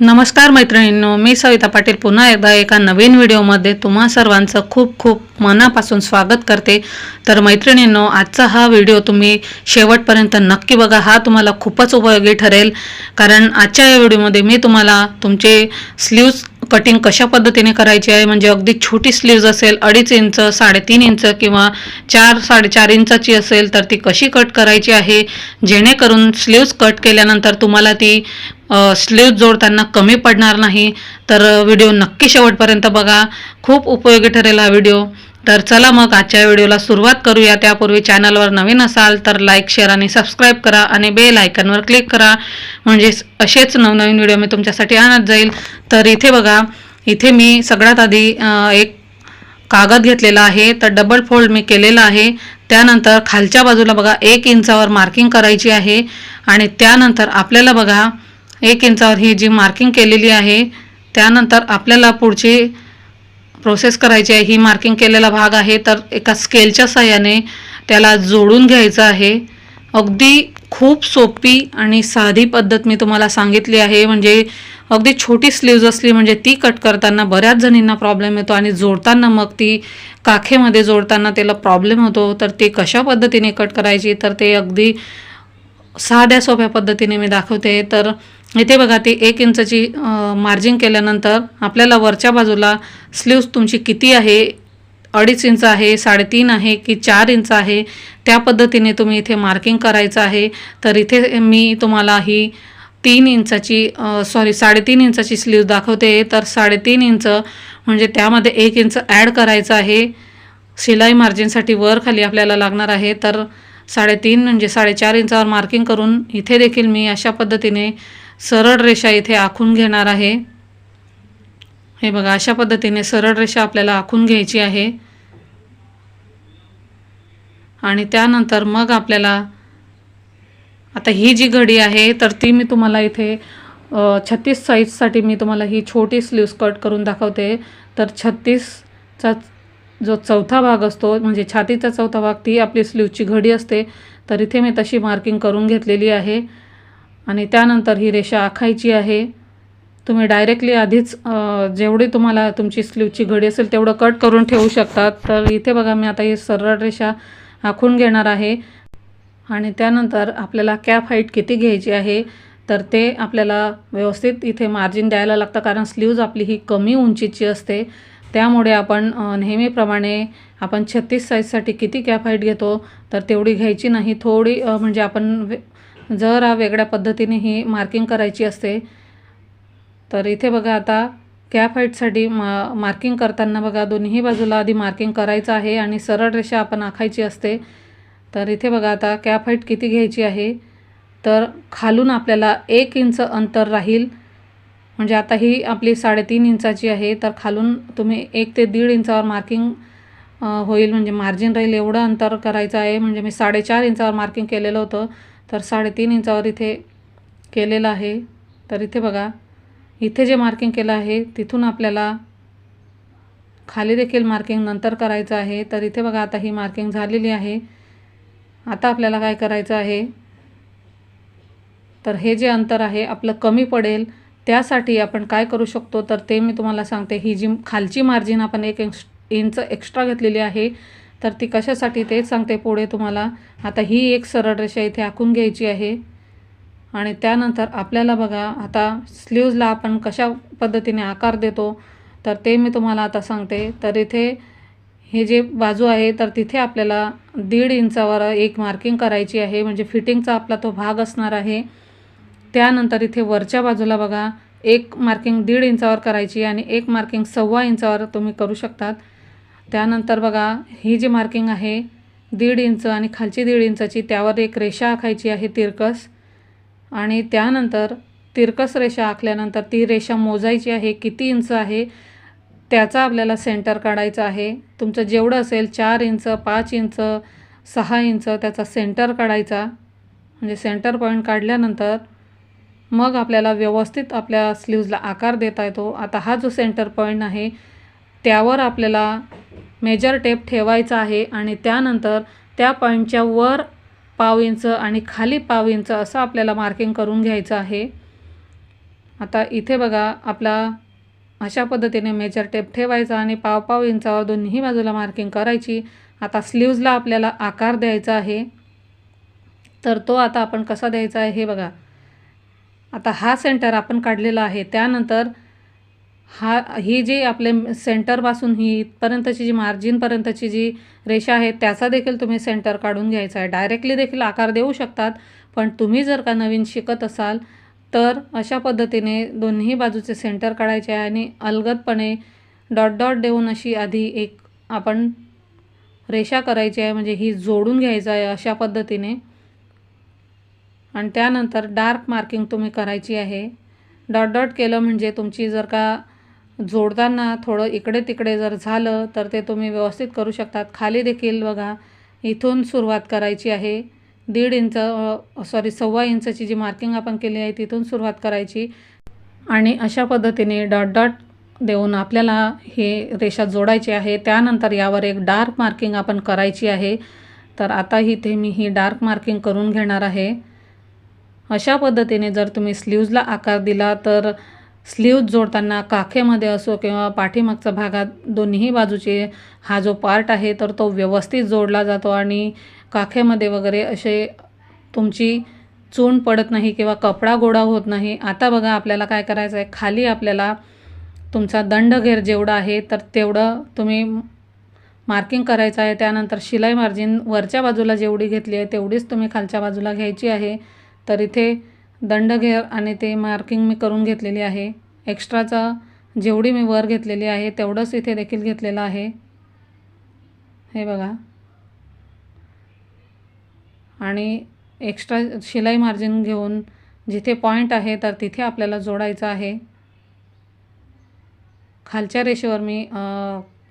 नमस्कार मैत्रिणींनो मी सविता पाटील. पुन्हा एकदा एका नवीन व्हिडिओमध्ये तुम्हा सर्वांचं खूप खूप मनापासून स्वागत करते. तर मैत्रिणींनो आजचा हा व्हिडिओ तुम्ही शेवटपर्यंत नक्की बघा. हा तुम्हाला खूपच उपयोगी ठरेल. कारण आजच्या या व्हिडिओमध्ये मी तुम्हाला तुमचे स्लीव्ज कटिंग कशा पद्धतीने करायची आहे म्हणजे अगदी छोटी स्लीव्ज असेल अडीच इंच साडेतीन इंच किंवा चार साडेचार इंचाची असेल तर ती कशी कट करायची आहे? जेणेकरून स्लीव्ज कट केल्यानंतर तुम्हाला ती स्लीव जोडताना कमी पडणार नाही. तर व्हिडिओ नक्की शेवटपर्यंत बघा. खूप उपयोगी ठरेल हा व्हिडिओ तर चला मग आजच्या व्हिडिओला सुरुवात करूया. त्यापूर्वी चॅनलवर नवीन असाल तर लाईक शेअर आणि सबस्क्राईब करा आणि बेल आयकनवर क्लिक करा. म्हणजे असेच नवनवीन व्हिडिओ मी तुमच्यासाठी आणत जाईल. तर इथे बघा. इथे मी सगळ्यात आधी एक कागद घेतलेला आहे. तर डबल फोल्ड मी केलेला आहे. त्यानंतर खालच्या बाजूला बघा. एक इंचावर मार्किंग करायची आहे. आणि त्यानंतर आपल्याला बघा. एक इंचावर ही जी मार्किंग केलेली आहे त्यानंतर आपल्याला पुढची प्रोसेस करायची आहे. ही मार्किंग केलेला भाग आहे तर एका स्केलच्या साह्याने त्याला जोडून घ्यायचं आहे. अगदी खूप सोपी आणि साधी पद्धत मी तुम्हाला सांगितली आहे. म्हणजे अगदी छोटी स्लीव्ज असली म्हणजे ती कट करताना बऱ्याच जणींना प्रॉब्लेम येतो आणि जोडताना मग ती काखेमध्ये जोडताना त्याला प्रॉब्लेम होतो. तर ते कशा पद्धतीने कट करायची? तर ते अगदी साध्या सोप्या पद्धतीने मी दाखवते. तर इथे बघा ती एक इंचची मार्जिंग केल्यानंतर आपल्याला वरच्या बाजूला स्लीव्स तुमची किती आहे? अडीच इंच आहे साडेतीन आहे की चार इंच आहे? त्या पद्धतीने तुम्ही इथे मार्किंग करायचं आहे. तर इथे मी तुम्हाला ही तीन इंचाची सॉरी साडेतीन इंचाची स्लीव दाखवते. तर साडेतीन इंच म्हणजे त्यामध्ये एक इंच ॲड करायचं आहे. शिलाई मार्जिनसाठी वर खाली आपल्याला लागणार आहे. तर साडेतीन म्हणजे साडेचार इंचावर मार्किंग करून इथे देखील मी अशा पद्धतीने सरळ रेषा इथे आखून घेणार आहे. हे बघा अशा पद्धतीने सरळ रेषा आपल्याला आखून घ्यायची आहे. आणि त्यानंतर मग आपल्याला आता ही जी घडी आहे तर ती मी तुम्हाला इथे छत्तीस साईजसाठी मी तुम्हाला ही छोटी स्लीव्स कट करून दाखवते. तर छत्तीसचा जो चौथा भाग असतो म्हणजे छातीचा चौथा भाग ती आपली स्लीवची घडी असते. तर इथे मी तशी मार्किंग करून घेतलेली आहे. आणि त्यानंतर ही रेषा आखायची आहे. तुम्ही डायरेक्टली आधीच जेवढी तुम्हाला तुमची स्लीवची घडी असेल तेवढं कट करून ठेवू शकतात. तर इथे बघा मी आता ही सरळ रेषा आखून घेणार आहे. आणि त्यानंतर आपल्याला कॅप हाईट किती घ्यायची आहे तर ते आपल्याला व्यवस्थित इथे मार्जिन द्यायला लागतं. कारण स्लीव्ज आपली ही कमी उंचीची असते. त्यामुळे आपण नेहमीप्रमाणे आपण छत्तीस साईजसाठी किती कॅप हाईट घेतो तर तेवढी घ्यायची नाही. थोडी म्हणजे आपण वे जरा वेगळ्या पद्धतीने ही मार्किंग करायची असते. तर इथे बघा आता कॅप हाईटसाठी मा मार्किंग करताना बघा दोन्ही बाजूला आधी मार्किंग करायचं आहे आणि सरळ रेषा आपण आखायची असते. तर इथे बघा आता कॅप हाईट किती घ्यायची आहे? तर खालून आपल्याला एक इंच अंतर राहील. म्हणजे आता ही आपली साडेतीन इंचाची आहे तर खालून तुम्ही एक ते दीड इंचावर मार्किंग होईल. म्हणजे मार्जिन राहील एवढं अंतर करायचं आहे. म्हणजे मी साडेचार इंचावर मार्किंग केलेलं होतं तर साडेतीन इंचावर इथे केलेलं आहे. तर इथे बघा इथे जे मार्किंग केलं आहे तिथून आपल्याला खाली देखील मार्किंग नंतर करायचं आहे. तर इथे बघा आता ही मार्किंग झालेली आहे. आता आपल्याला काय करायचं आहे? तर हे जे अंतर आहे आपलं कमी पडेल. त्यासाठी आपण काय करू शकतो? तर ते मी तुम्हाला सांगते. ही जी खालची मार्जिन आपण एक एक्स इंच एक्स्ट्रा घेतलेली आहे तर ती कशासाठी तेच सांगते पुढे तुम्हाला. आता ही एक सरळ रेषा इथे आखून घ्यायची आहे. आणि त्यानंतर आपल्याला बघा आता स्लीव्जला आपण कशा पद्धतीने आकार देतो तर ते मी तुम्हाला आता सांगते. तर इथे हे जे बाजू आहे तर तिथे आपल्याला दीड इंचावर एक मार्किंग करायची आहे. म्हणजे फिटिंगचा आपला तो भाग असणार आहे. त्यानंतर इथे वरच्या बाजूला बघा एक मार्किंग दीड इंचावर करायची आणि एक मार्किंग सव्वा इंचावर तुम्ही करू शकतात. त्यानंतर बघा ही जी मार्किंग आहे दीड इंच आणि खालची दीड इंचाची त्यावर एक रेषा आखायची आहे तिरकस. आणि त्यानंतर तिरकस रेषा आखल्यानंतर ती रेषा मोजायची आहे किती इंच आहे त्याचा आपल्याला सेंटर काढायचा आहे. तुमचं जेवढं असेल चार इंच पाच इंच सहा इंच त्याचा सेंटर काढायचा. म्हणजे सेंटर पॉईंट काढल्यानंतर मग आपल्याला व्यवस्थित आपल्या स्लीव्जला आकार देता येतो. आता हा जो सेंटर पॉईंट आहे त्यावर आपल्याला मेजर टेप ठेवायचा आहे आणि त्यानंतर त्या पॉईंटच्या वर पाव इंच आणि खाली पाव इंच असं आपल्याला मार्किंग करून घ्यायचं आहे. आता इथे बघा आपला अशा पद्धतीने मेजर टेप ठेवायचा आणि पाव पाव इंचावर दोन्ही बाजूला मार्किंग करायची. आता स्लीव्जला आपल्याला आकार द्यायचा आहे. तर तो आता आपण कसा द्यायचा आहे हे बघा. आता हा सेंटर आपण काढलेला आहे. त्यानंतर हा ही जी आपले सेंटरपासून ही इथपर्यंतची जी मार्जिनपर्यंतची जी रेषा आहे त्याचा देखील तुम्ही सेंटर काढून घ्यायचा आहे. डायरेक्टली देखील आकार देऊ शकतात पण तुम्ही जर का नवीन शिकत असाल तर अशा पद्धतीने दोन्ही बाजूचे सेंटर काढायचे आहे आणि अलगदपणे डॉट डॉट देऊन अशी आधी एक आपण रेषा करायची आहे म्हणजे ही जोडून घ्यायचं आहे अशा पद्धतीने. आणि त्यानंतर डार्क मार्किंग तुम्ही करायची आहे. डॉट डॉट केलं म्हणजे तुमची जर का जोडताना थोडं इकडे तिकडे जर झालं तर ते तुम्ही व्यवस्थित करू शकतात. खाली देखील बघा इथून सुरुवात करायची आहे. दीड इंच सॉरी सव्वा इंचची जी मार्किंग आपण केली आहे तिथून सुरुवात करायची. आणि अशा पद्धतीने डॉट डॉट देऊन आपल्याला हे रेषा जोडायची आहे. त्यानंतर यावर एक डार्क मार्किंग आपण करायची आहे. तर आता इथे मी ही डार्क मार्किंग करून घेणार आहे. अशा पद्धतीने जर तुम्ही स्लीव्जला आकार दिला तर स्लीव्ज जोडताना काखेमध्ये असो किंवा पाठीमागच्या भागात दोन्ही बाजूचे हा जो पार्ट आहे तर तो व्यवस्थित जोडला जातो आणि काखेमध्ये वगैरे असे तुमची चून पडत नाही किंवा कपडा गोडा होत नाही. आता बघा आपल्याला काय करायचं आहे खाली आपल्याला तुमचा दंडघेर जेवढा आहे तर तेवढं तुम्ही मार्किंग करायचं आहे. त्यानंतर शिलाई मार्जिन वरच्या बाजूला जेवढी घेतली आहे तेवढीच तुम्ही खालच्या बाजूला घ्यायची आहे. तर इथे दंडघेर आणि ते मार्किंग मी करून घेतलेली आहे. एक्स्ट्राचा जेवढी मी वर घेतलेली आहे तेवढंच इथे देखील घेतलेलं आहे. हे बघा. आणि एक्स्ट्रा शिलाई मार्जिन घेऊन जिथे पॉईंट आहे तर तिथे आपल्याला जोडायचं आहे. खालच्या रेषेवर मी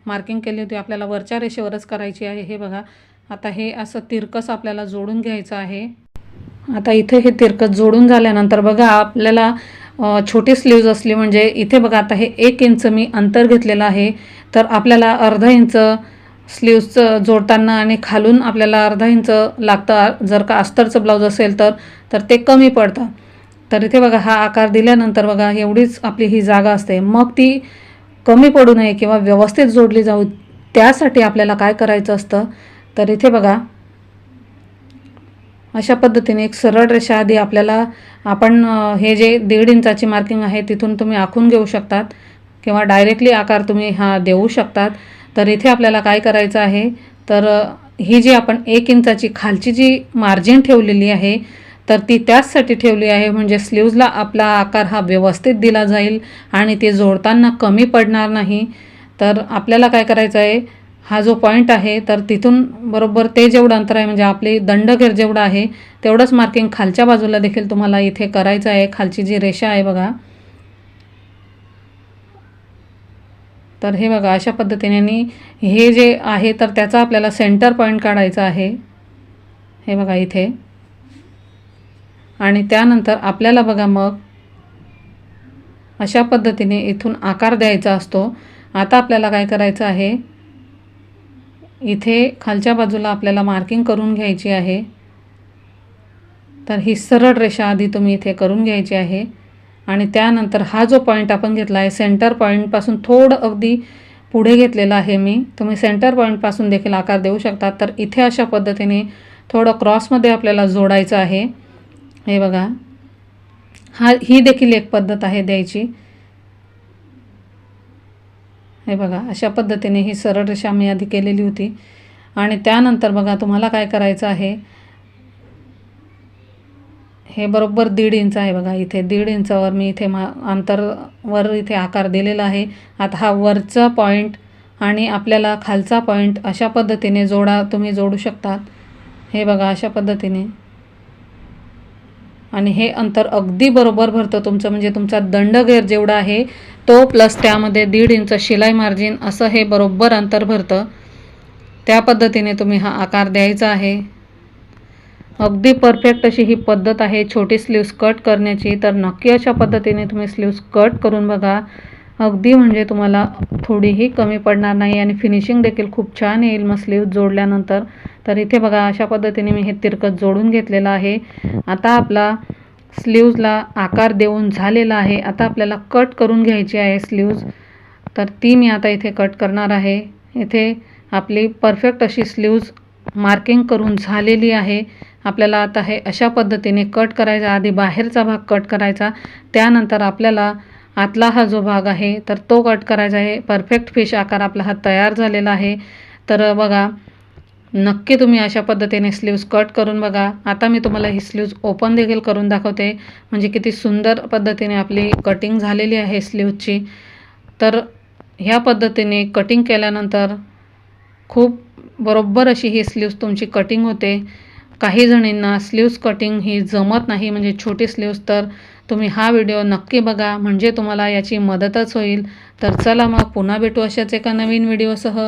मार्किंग केली होती. आपल्याला वरच्या रेषेवरच करायची आहे. हे बघा. आता हे असं तिरकस आपल्याला जोडून घ्यायचं आहे. आता इथे हे तिरकस जोडून झाल्यानंतर बघा आपल्याला छोटी स्लीव्ज असली म्हणजे इथे बघा आता हे एक इंच मी अंतर घेतलेलं आहे. तर आपल्याला अर्धा इंच स्लीव्जचं जोडताना आणि खालून आपल्याला अर्धा इंच लागतं. जर का अस्तरचं ब्लाऊज असेल तर तर ते कमी पडतं. तर इथे बघा हा आकार दिल्यानंतर बघा एवढीच आपली ही जागा असते. मग ती कमी पडू नये किंवा व्यवस्थित जोडली जाऊ त्यासाठी आपल्याला काय करायचं असतं? तर इथे बघा अशा पद्धतीने एक सरळ रेषा आधी आपल्याला आपण हे जे दीड इंचाची मार्किंग आहे तिथून तुम्ही आखून घेऊ शकतात किंवा डायरेक्टली आकार तुम्ही हा देऊ शकतात. तर इथे आपल्याला काय करायचं आहे? तर ही जी आपण एक इंचाची खालची जी मार्जिन ठेवलेली आहे तर ती त्याचसाठी ठेवली आहे म्हणजे स्लीव्जला आपला आकार हा व्यवस्थित दिला जाईल आणि ते जोडताना कमी पडणार नाही. तर आपल्याला काय करायचं आहे? हा जो पॉईंट आहे तर तिथून बरोबर ते जेवढं अंतर आहे म्हणजे आपली दंडघेर जेवढं आहे तेवढंच मार्किंग खालच्या बाजूला देखील तुम्हाला इथे करायचं आहे. खालची जी रेषा आहे बघा. तर हे बघा अशा पद्धतीने हे जे आहे तर त्याचा आपल्याला सेंटर पॉईंट काढायचा आहे. हे बघा इथे. आणि त्यानंतर आपल्याला बघा मग अशा पद्धतीने इथून आकार द्यायचा असतो. आता आपल्याला काय करायचं आहे? इथे खालच्या बाजूला आपल्याला मार्किंग करून घ्यायची आहे. तर ही सरळ रेषा आधी तुम्ही इथे करून घ्यायची आहे. आणि त्यानंतर हा जो पॉईंट आपण घेतला आहे सेंटर पॉईंटपासून थोडं अगदी पुढे घेतलेला आहे मी. तुम्ही सेंटर पॉईंटपासून देखील आकार देऊ शकता. तर इथे अशा पद्धतीने थोडं क्रॉसमध्ये आपल्याला जोडायचं आहे. हे बघा. हा ही देखील एक पद्धत आहे द्यायची. हे बघा अशा पद्धतीने ही सरळ रेषा मी आधी केलेली होती. आणि त्यानंतर बघा तुम्हाला काय करायचं आहे? हे बरोबर दीड इंच आहे बघा. इथे दीड इंचावर मी इथे मा अंतरवर इथे आकार दिलेला आहे. आता हा वरचा पॉईंट आणि आपल्याला खालचा पॉईंट अशा पद्धतीने जोडा तुम्ही जोडू शकतात हे बघा अशा पद्धतीने. आणि हे अंतर अगदी बरोबर भरतं तुमचं. म्हणजे तुमचा दंडगैर जेवढा आहे तो प्लस त्यामध्ये दीड इंच शिलाई मार्जिन असं हे बरोबर अंतर भरतं. त्या पद्धतीने तुम्ही हा आकार द्यायचा आहे. अगदी परफेक्ट अशी ही पद्धत आहे. छोटी स्लीव्स कट करण्याची. तर नक्की अशा पद्धतीने तुम्ही स्लीव्स कट करून बघा. अगदी म्हणजे तुम्हाला थोडीही कमी पडणार नाही आणि फिनिशिंग देखील खूप छान येईल मग स्लीव्ज जोडल्यानंतर. तर इथे बघा अशा पद्धतीने मी हे तिरकत जोडून घेतलेलं आहे. आता आपला स्लीव्जला आकार देऊन झालेला आहे. आता आपल्याला कट करून घ्यायची आहे स्लीव्ज तर ती मी आता इथे कट करणार आहे. इथे आपली परफेक्ट अशी स्लीव्ज मार्किंग करून झालेली आहे. आपल्याला आता हे अशा पद्धतीने कट करायचा आधी बाहेरचा भाग कट करायचा. त्यानंतर आपल्याला आतला हा जो भाग आहे तर तो कट करायचा आहे. परफेक्ट फिश आकार आपला हा तयार झालेला आहे. तर बघा नक्की तुम्ही अशा पद्धतीने स्लीव्ज कट करून बघा. आता मी तुम्हाला ही स्लीव्ज ओपन देखील करून दाखवते. म्हणजे किती सुंदर पद्धतीने आपली कटिंग झालेली आहे स्लीव्जची तर ह्या पद्धतीने कटिंग केल्यानंतर खूप बरोबर अशी ही स्लीव्ज तुमची कटिंग होते. काही जणींना स्लीव्ज कटिंग ही जमत नाही म्हणजे छोटी स्लीव्ज तर तुम्ही हा व्हिडिओ नक्की बघा म्हणजे तुम्हाला याची मदतच होईल. तर चला मग पुन्हा भेटू अशाच एका नवीन व्हिडिओसह